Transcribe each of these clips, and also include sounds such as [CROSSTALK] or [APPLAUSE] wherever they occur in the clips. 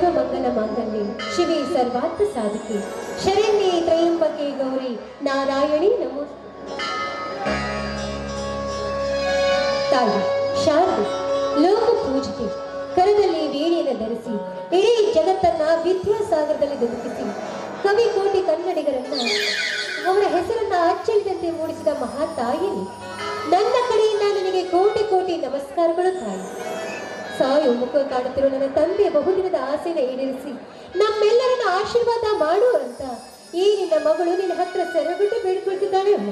ಸರ್ವಮಂಗಲ ಮಾಂಗಲ್ಯ ಶಿವೆ ಸರ್ವಾರ್ಥ ಸಾಧಕಿ ಶರಣ್ಯೆ ತ್ರಯಂಬಕೆ ಗೌರಿ ನಾರಾಯಣಿ ನಮೋ ತಾಯಿ ಶಾಂತಿ ಲೋಕ ಪೂಜಿಕೆ ಕರದಲ್ಲಿ ವೀಣೆಯನ್ನು ಧರಿಸಿ, ಇಡೀ ಜಗತ್ತನ್ನ ವಿದ್ಯಾಸಾಗರದಲ್ಲಿ ಧುಮುಕಿಸಿ ಕವಿ ಕೋಟಿ ಕನ್ನಡಿಗರನ್ನ ಅವರ ಹೆಸರನ್ನ ಅಚ್ಚಳಿದಂತೆ ಮೂಡಿಸಿದ ಮಹಾ ತಾಯಿ ನನ್ನ ಕಡೆಯಿಂದ ನನಗೆ ಕೋಟಿ ಕೋಟಿ ನಮಸ್ಕಾರಗಳು ತಾಯಿ. ಸಾಯು ಮುಖ ಕಾಡುತ್ತಿರುವ ನನ್ನ ತಂದೆಯ ಬಹುದಿನದ ಆಸೆನ ಈಡೇರಿಸಿ. ನಮ್ಮೆಲ್ಲರನ್ನ ಆಶೀರ್ವಾದ ಮಾಡು ಅಂತ. ಈ ನಿನ್ನ ಮಗಳು ನಿನ್ನ ಹತ್ರ ಸೆರೆಬಿಟ್ಟು ಬೇಡ್ಕೊಳ್ತಿದ್ದಾಳೆ ಅಮ್ಮ.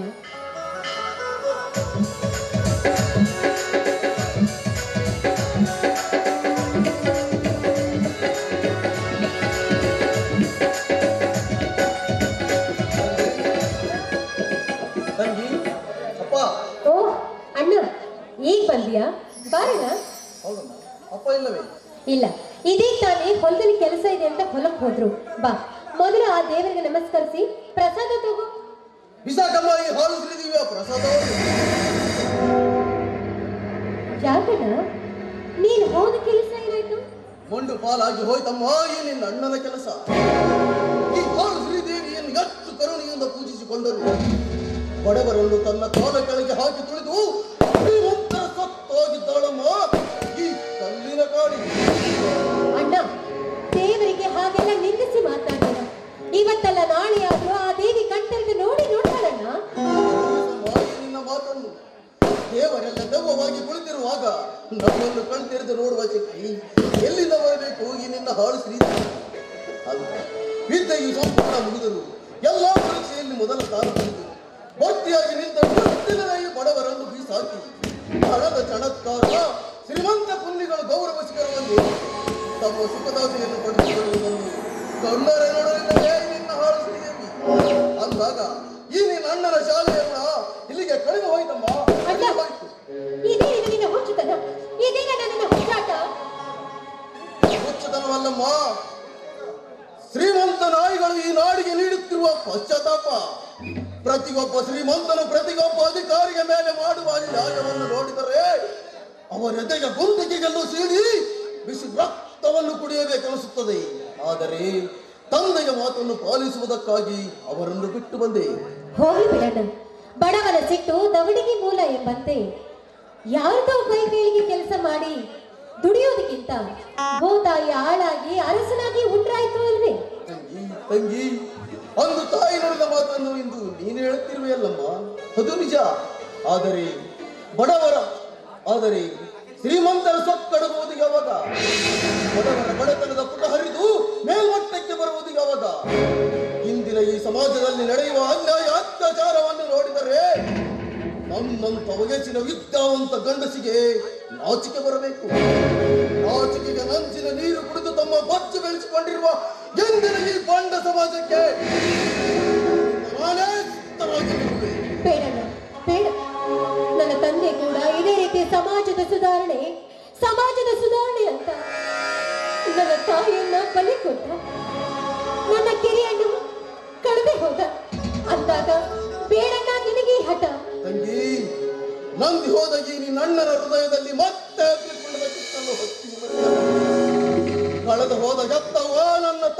ಮೊದಲು ಆ ದೇವರಿಗೆ ನಮಸ್ಕರಿಸಿ ಪ್ರಸಾದ ತಗೋ. ಬಿಸಾಕಮ್ಮ ಈ ಹಾಲು ಶ್ರೀದೇವಿಯ ಪ್ರಸಾದ ಯಾಕಣ್ಣ ನೀನ್ ಹೋದ ಕೆಲಸ ಏನಾಯ್ತು? ಮೊಂಡು ಪಾಲಾಗಿ ಹೋಯ್ತಮ್ಮ ಈ ನಿನ್ನ ಅಣ್ಣನ ಕೆಲಸ. ಈ ಹಾಲು ಶ್ರೀದೇವಿಯನ್ನು ಎಷ್ಟು ಕರುಣೆಯಿಂದ ಪೂಜಿಸಿಕೊಂಡರು. ಬಡವರನ್ನು ತನ್ನ ಕಾಲ ಕೆಳಗೆ ಹಾಕಿ ತುಳಿದು ವಿದ್ಯೆಯು ಸಂಪೂರ್ಣ ಮುಗಿದರು ಎಲ್ಲ ಪರೀಕ್ಷೆಯಲ್ಲಿ ಮೊದಲ ಸ್ಥಾನ ಬಂದರು ಭಕ್ತಿಯಾಗಿ ನಿಂತ ಮುತ್ತಿನದಾಗಿ ಬಡವರನ್ನು ಬೀಸಾಕಿ ಹಣದ ಚಣತ್ಕಾರ, ಶ್ರೀಮಂತ ಪುಣ್ಯಗಳ ಗೌರವ ಶಿಖರವನ್ನು ತಮ್ಮ ಸುಖದಾಸೆಯನ್ನು ಪಡೆದುಕೊಳ್ಳುವುದನ್ನು ಕಣ್ಣರೆ ನೋಡಲಿಲ್ಲವೇ ಈ ಅಂದಾಗ, ಈ ನಿನ್ನ ಅಣ್ಣನ ಶಾಲೆಯನ್ನ ಇಲ್ಲಿಗೆ ಕಳೆದು ಶ್ರೀಮಂತನು ಪ್ರತಿಯೊಬ್ಬ ಅಧಿಕಾರಿಯ ಮೇಲೆ ಮಾಡುವ ನ್ಯಾಯವನ್ನು ನೋಡಿದರೆ ಅವರೆದೆಯ ಗುಂಡಿಗೆಗಳು ಸೀಡಿ ಬಿಸಿ ರಕ್ತವನ್ನು ಕುಡಿಯಬೇಕನಿಸುತ್ತದೆ ಆದರೆ ತಂದೆಯ ಮಾತನ್ನು ಪಾಲಿಸುವುದಕ್ಕಾಗಿ ಅವರನ್ನು ಬಿಟ್ಟು ಬಂದೆ. ಹೋಗಿ ಬಿಡೋಣ. ಬಡವರ ಸಿಟ್ಟು ದವಡಿಗೆ ಮೂಲ ಎಂಬಂತೆ. ಯಾರದೋ ಕೈ ಕೈಗೆ ಕೆಲಸ ಮಾಡಿ ದುಡಿಯೋದಕ್ಕಿಂತ ಭೂತಾಯಿ ಆಳಾಗಿ ಅರಸನಾಗಿ ಉಂಟಾಯ್ತು ಅಲ್ವೇ ತಂಗಿ ತಂಗಿ ಒಂದು ತಾಯಿ ನುಡಿದ ಮಾತನ್ನು ಇಂದು ನೀನು ಹೇಳುತ್ತಿರುವೆಯಲ್ಲಮ್ಮ. ಅದು ನಿಜ. ಆದರೆ ಬಡವರ, ಆದರೆ ಶ್ರೀಮಂತರ ಸೊಕ್ಕಡಬಹುದು ಯಾವಾಗ? ಬಡವರ ಬಡತನದ ಪುಟ ಹರಿದು ಮೇಲ್ಮಟ್ಟಕ್ಕೆ ಬರುವುದು ಯಾವಾಗ? ಇಂದಿನ ಈ ಸಮಾಜದಲ್ಲಿ ನಡೆಯುವ ಅನ್ಯಾಯ, ಅತ್ಯಾಚಾರವನ್ನು ನೋಡಿದರೆ ನನ್ನಂತ ವಯಸ್ಸಿನ ವಿದ್ಯಾವಂತ ಗಂಡಸಿಗೆ ನಾಚಿಕೆ ಬರಬೇಕು. ನಾಚಿಕೆಗೆ ನಂಚಿನ ನೀರು ಕುಡಿದು ತಮ್ಮ ಬಚ್ಚು ಬೆಳೆಸಿಕೊಂಡಿರುವ ಸಮಾಜಕ್ಕೆ. ಬೇಡಣ್ಣ ಬೇಡ. ನನ್ನ ತಂದೆ ಕೂಡ ಇದೇ ರೀತಿ ಸಮಾಜದ ಸುಧಾರಣೆ ಸಮಾಜದ ಸುಧಾರಣೆ ಅಂತ ನನ್ನ ತಾಯಿಯನ್ನ ಬಲಿ ಕೊಟ್ಟ ನನ್ನ ಕಿರಿಯನ್ನು ಕಳೆದೇ ಹೋದ. ಅಂದಾಗ ಬೇಡಣ್ಣ ನಿನಗೆ ಹಠ. ತಂಗಿ ನಂದಿ ಹೋದ ಈ ನಿನ್ನ ಅಣ್ಣನ ಹೃದಯದಲ್ಲಿ ಮತ್ತೆ ಕಳೆದು ಹೋದ ಎತ್ತವ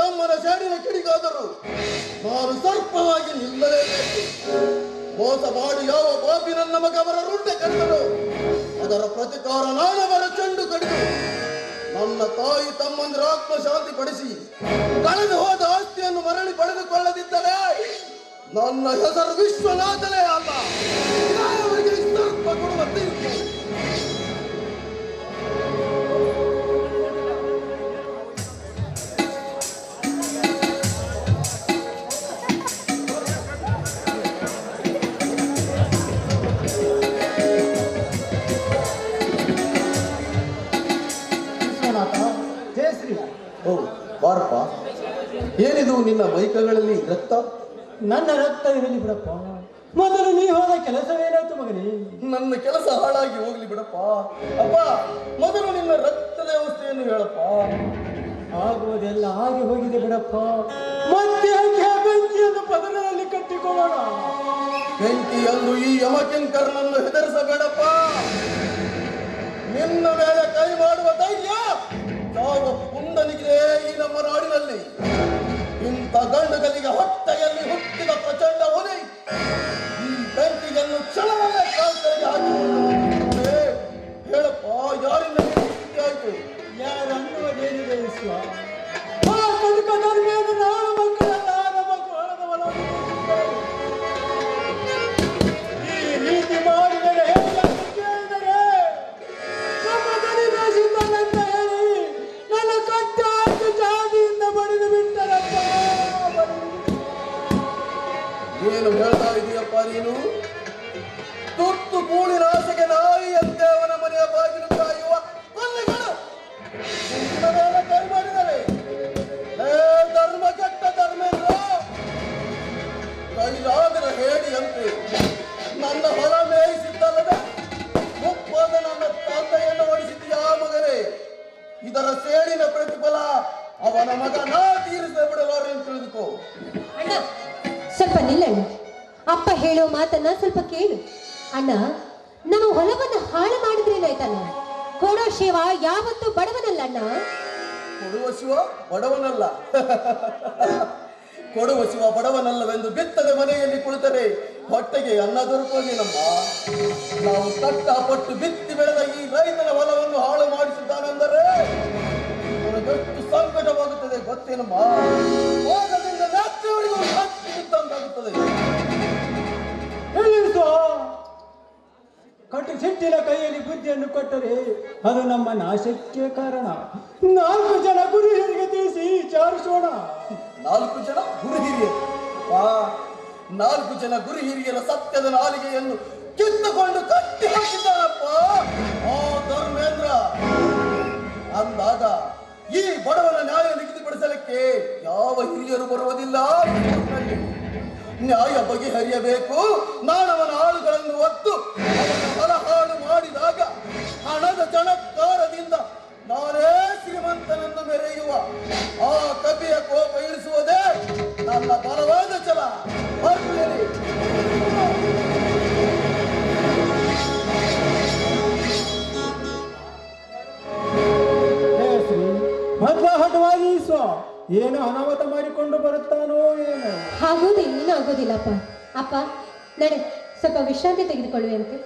ತಮ್ಮನ ಶಾಡಿನ ಕಿಡಿಗಾದರು ನಾನು ಸರ್ಪವಾಗಿ ನಿಲ್ಲಲೇಬೇಕು ಮೋಸ ಮಾಡಿ ಯಾವ ಬಾಬಿ ನನ್ನ ಮಗ ಅವರ ರುಂಡೆ ಕಡಿದರು ಅದರ ಪ್ರತಿಕಾರ ನಾನವರ ಚೆಂಡು ಕಡಿದು ನನ್ನ ತಾಯಿ ತಮ್ಮಂದಿರ ಆತ್ಮ ಶಾಂತಿ ಪಡಿಸಿ ಕಳೆದು ಹೋದ ಆಸ್ತಿಯನ್ನು ಮರಳಿ ಪಡೆದುಕೊಳ್ಳದಿದ್ದರೆ ನನ್ನ ಹೆಸರು ವಿಶ್ವನಾಥನೇ ಅಲ್ಲ. ನಿನ್ನ ಮೈಕಗಳಲ್ಲಿ ರಕ್ತ? ನನ್ನ ರಕ್ತ ಇರಲಿ ಬಿಡಪ್ಪ. ಮೊದಲು ನೀ ಹೋದ ಕೆಲಸವೇನಾಯ್ತು ಮಗನೇ? ನನ್ನ ಕೆಲಸ ಹಾಳಾಗಿ ಹೋಗ್ಲಿ ಬಿಡಪ್ಪ. ಅಪ್ಪ ಮೊದಲು ನಿನ್ನ ರಕ್ತದ ವ್ಯವಸ್ಥೆಯನ್ನು ಹೇಳಪ್ಪ. ಆಗುವುದೆಲ್ಲ ಆಗಿ ಹೋಗಿದೆ ಬಿಡಪ್ಪ. ಮತ್ತೆ ಯಾಕೆ ಆ ಬೆಂಕಿಯನ್ನು ಪದಗಳಲ್ಲಿ ಕಟ್ಟಿಕೊಳ್ಳೋಣ. ಬೆಂಕಿಯಲ್ಲೂ ಈ ಯಮಕಿಂಕರ್ನನ್ನು ಹೆದರಿಸಬೇಡಪ್ಪ. ನಿನ್ನ ಮೇಲೆ ಕೈ ಮಾಡುವ ಧೈರ್ಯ ಯಾವ ಪುಂಡನಿಗಿದೆ ಈ ನಮ್ಮ ನಾಡಿನಲ್ಲಿ. ಇಂಥ ಗಂಡುಗಳಿಗೆ ಹೊಟ್ಟೆಯಲ್ಲಿ ಹುಟ್ಟಿದ ಪ್ರಚಂಡ ಹುಲಿ ಈ ಬೆಂಕಿಯನ್ನು ಕ್ಷಣವಲ್ಲೇ ಕಾಲ್ಕರಿಗೆ ಹಾಕಿಕೊಂಡು ಹೇಳಪ್ಪ, ಯಾರಿಂದ ಆಯ್ತು ಯಾರು ಅನ್ನುವುದೇನಿದೆ ವಿಶ್ವ? ఎవరిను ಮಾತನ್ನ ಸ್ವಲ್ಪ ಕೇಳು. ಅಣ್ಣ, ನಮ್ಮ ಹೊಲವನ್ನ ಹಾಳು ಮಾಡಿದ್ರೇನಾಯ್ತಣ್ಣ ಕೊಡೋ ಶಿವ ಯಾವತ್ತೂ ಬಡವನಲ್ಲ ಅಣ್ಣ. ಕೊಡುವ ಶಿವ ಬಡವನಲ್ಲ. [LAUGHS] ಕೊಡುವ ಶಿವ ಬಡವನಲ್ಲವೆಂದು ಬಿತ್ತದೆ ಮನೆಯಲ್ಲಿ ಕುಳಿತರೆ ಹೊಟ್ಟೆಗೆ ಅನ್ನ ದೊರಕೋದೇನಮ್ಮ ನಾವು ಕಷ್ಟಪಟ್ಟು ಬಿತ್ತಿ ಬೆಳೆದ ಈ ರೈತನ ಹೊಲವನ್ನು ಹಾಳು ಮಾಡಿಸಿದ್ದಾನೆಂದರೆ ಎಷ್ಟು ಸಂಕಟವಾಗುತ್ತದೆ ಗೊತ್ತೇನಮ್ಮ ಹೋಗದಿಂದ ರಾತ್ರಿಯವರೆಗೂ ಹತ್ತಿ ಕಟ್ಟು ಸಿಟ್ಟಿನ ಕೈಯಲ್ಲಿ ಬುದ್ಧಿಯನ್ನು ಕೊಟ್ಟರೆ ಅದು ನಮ್ಮ ನಾಶಕ್ಕೆ ಕಾರಣ. ನಾಲ್ಕು ಜನ ಗುರು ಹಿರಿಗೆ ತಿಳಿಸಿ ವಿಚಾರಿಸೋಣ. ನಾಲ್ಕು ಜನ ಗುರು ಹಿರಿಯರು ನಾಲ್ಕು ಜನ ಗುರು ಹಿರಿಯರ ಸತ್ಯದ ನಾಲಿಗೆಯನ್ನು ಕಿತ್ತುಕೊಂಡು ಕಟ್ಟಿ ಹಾಕಿದ್ದಾರಪ್ಪ. ಆ, ಧರ್ಮೇಂದ್ರ. ಅಂದಾಗ ಈ ಬಡವನ ನ್ಯಾಯ ನಿಗದಿಪಡಿಸಲಿಕ್ಕೆ ಯಾವ ಹಿರಿಯರು ಬರುವುದಿಲ್ಲ. ನ್ಯಾಯ ಬಗೆಹರಿಯಬೇಕು. ನಾನವನ ಆಳುಗಳನ್ನು ಒತ್ತು, ಅವನ ಹಾಳು ಮಾಡಿದಾಗ ಹಣದ ಚಣತ್ಕಾರದಿಂದ ನಾನೇ ಶ್ರೀಮಂತನನ್ನು ಮೆರೆಯುವ. ಆ ಕಪಿಯ ಕೋಪ ಇಳಿಸುವುದೇ ನನ್ನ ಬಲವಾದ ಛಲ. ಮಧ್ವಾಹಟವಾಗಿ ಸ್ವ ಏನು ಅನಾಹುತ ಮಾಡಿಕೊಂಡು ಬರುತ್ತಾನೋ ಏನು? ಆಗೋದಿಲ್ಲ ಆಗೋದಿಲ್ಲಪ್ಪ. ಅಪ್ಪ ನಡೆ ಸ್ವಲ್ಪ ವಿಶ್ರಾಂತಿ ತೆಗೆದುಕೊಳ್ಳುವಂತೆ